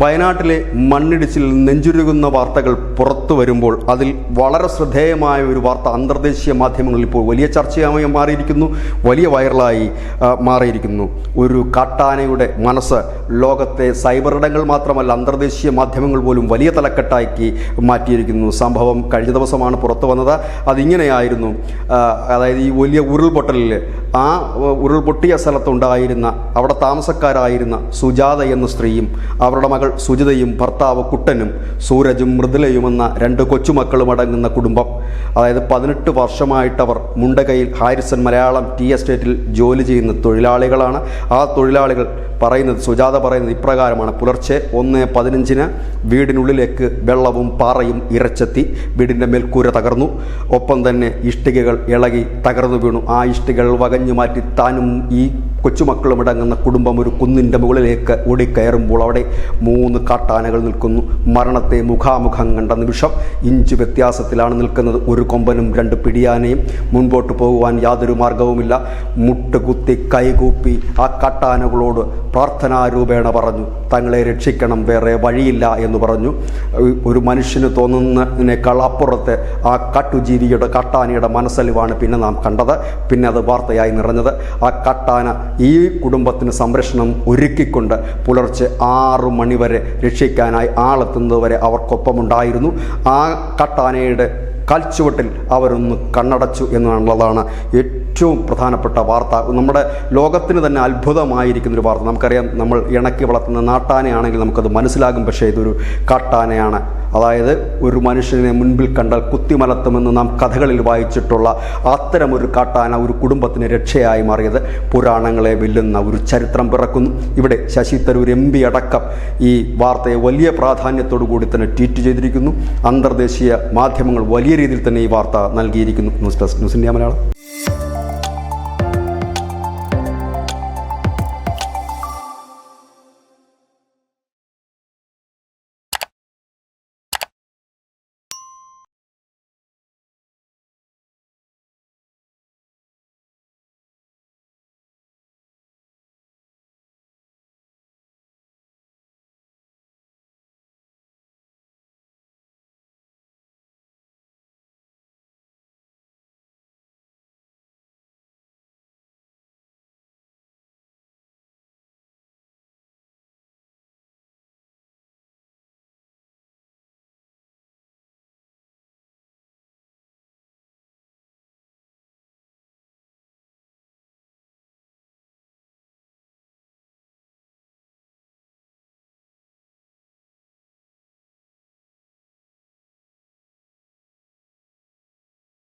വയനാട്ടിലെ മണ്ണിടിച്ചിൽ നെഞ്ചുരുകുന്ന വാർത്തകൾ പുറത്തു വരുമ്പോൾ അതിൽ വളരെ ശ്രദ്ധേയമായ ഒരു വാർത്ത അന്തർദേശീയ മാധ്യമങ്ങളിൽ ഇപ്പോൾ വലിയ ചർച്ചയായി മാറിയിരിക്കുന്നു വലിയ വൈറലായി മാറിയിരിക്കുന്നു. ഒരു കാട്ടാനയുടെ മനസ്സ് ലോകത്തെ സൈബർ ഇടങ്ങൾ മാത്രമല്ല അന്തർദേശീയ മാധ്യമങ്ങൾ പോലും വലിയ തലക്കെട്ടാക്കി മാറ്റിയിരിക്കുന്നു. സംഭവം കഴിഞ്ഞ ദിവസമാണ് പുറത്തു വന്നത്. അതിങ്ങനെയായിരുന്നു അതായത് ഈ വലിയ ഉരുൾപൊട്ടലിൽ ആ ഉരുൾപൊട്ടിയ സ്ഥലത്തുണ്ടായിരുന്ന അവിടെ താമസക്കാരായിരുന്ന സുജാത എന്ന സ്ത്രീയും അവരുടെ മകൾ സുജിതയും ഭർത്താവ് കുട്ടനും സൂരജും മൃദുലയുമെന്ന രണ്ട് കൊച്ചുമക്കളും അടങ്ങുന്ന കുടുംബം. അതായത് പതിനെട്ട് വർഷമായിട്ടവർ മുണ്ടകയിൽ ഹാരിസൺ മലയാളം ടീ എസ്റ്റേറ്റിൽ ജോലി ചെയ്യുന്ന തൊഴിലാളികളാണ്. ആ തൊഴിലാളികൾ പറയുന്നത് സുജാത പറയുന്നത് ഇപ്രകാരമാണ്. പുലർച്ചെ ഒന്ന് പതിനഞ്ചിന് വീടിനുള്ളിലേക്ക് വെള്ളവും പാറയും ഇറച്ചെത്തി വീടിന്റെ മേൽക്കൂര തകർന്നു. ഒപ്പം തന്നെ ഇഷ്ടികകൾ ഇളകി തകർന്നു വീണു. ആ ഇഷ്ടികൾ വകഞ്ഞു മാറ്റി താനും ഈ കൊച്ചുമക്കളും അടങ്ങുന്ന കുടുംബം ഒരു കുന്നിന്റെ മുകളിലേക്ക് ഓടിക്കയറുമ്പോൾ അവിടെ മൂന്ന് കാട്ടാനകൾ നിൽക്കുന്നു. മരണത്തെ മുഖാമുഖം കണ്ട നിമിഷം ഇഞ്ച് വ്യത്യാസത്തിലാണ് നിൽക്കുന്നത്. ഒരു കൊമ്പനും രണ്ട് പിടിയാനയും മുൻപോട്ട് പോകുവാൻ യാതൊരു മാർഗവുമില്ല. മുട്ടുകുത്തി കൈകൂപ്പി ആ കാട്ടാനകളോട് പ്രാർത്ഥനാരൂപേണ പറഞ്ഞു. തങ്ങളെ രക്ഷിക്കണം വേറെ വഴിയില്ല എന്ന് പറഞ്ഞു. ഒരു മനുഷ്യന് തോന്നുന്നതിനേക്കാൾ അപ്പുറത്ത് ആ കാട്ടുജീവിയുടെ കാട്ടാനയുടെ മനസ്സലിവാണ് പിന്നെ നാം കണ്ടത്. പിന്നെ അത് വാർത്തയായി നിറഞ്ഞത്. ആ കാട്ടാന ഈ കുടുംബത്തിന് സംരക്ഷണം ഒരുക്കിക്കൊണ്ട് പുലർച്ചെ ആറു മണിവരെ രക്ഷിക്കാനായി ആളെത്തുന്നതുവരെ അവർക്കൊപ്പമുണ്ടായിരുന്നു. ആ കട്ടാനയുടെ കാൽച്ചുവട്ടിൽ അവരൊന്ന് കണ്ണടച്ചു എന്നുള്ളതാണ് ഏറ്റവും പ്രധാനപ്പെട്ട വാർത്ത. നമ്മുടെ ലോകത്തിന് തന്നെ അത്ഭുതമായിരിക്കുന്നൊരു വാർത്ത. നമുക്കറിയാം നമ്മൾ ഇണക്കി വളർത്തുന്ന നാട്ടാനയാണെങ്കിൽ നമുക്കത് മനസ്സിലാകും. പക്ഷേ ഇതൊരു കാട്ടാനയാണ്. അതായത് ഒരു മനുഷ്യനെ മുൻപിൽ കണ്ടാൽ കുത്തിമലത്തുമെന്ന് നാം കഥകളിൽ വായിച്ചിട്ടുള്ള അത്തരമൊരു കാട്ടാന ഒരു കുടുംബത്തിന് രക്ഷയായി മാറിയത് പുരാണങ്ങളെ വെല്ലുന്ന ഒരു ചരിത്രം പിറക്കുന്നു. ഇവിടെ ശശി തരൂർ എം പി അടക്കം ഈ വാർത്തയെ വലിയ പ്രാധാന്യത്തോടു കൂടി തന്നെ ട്വീറ്റ് ചെയ്തിരിക്കുന്നു. അന്തർദേശീയ മാധ്യമങ്ങൾ വലിയ രീതിയിൽ തന്നെ ഈ വാർത്ത നൽകിയിരിക്കുന്നു. News desk news India Malayalam.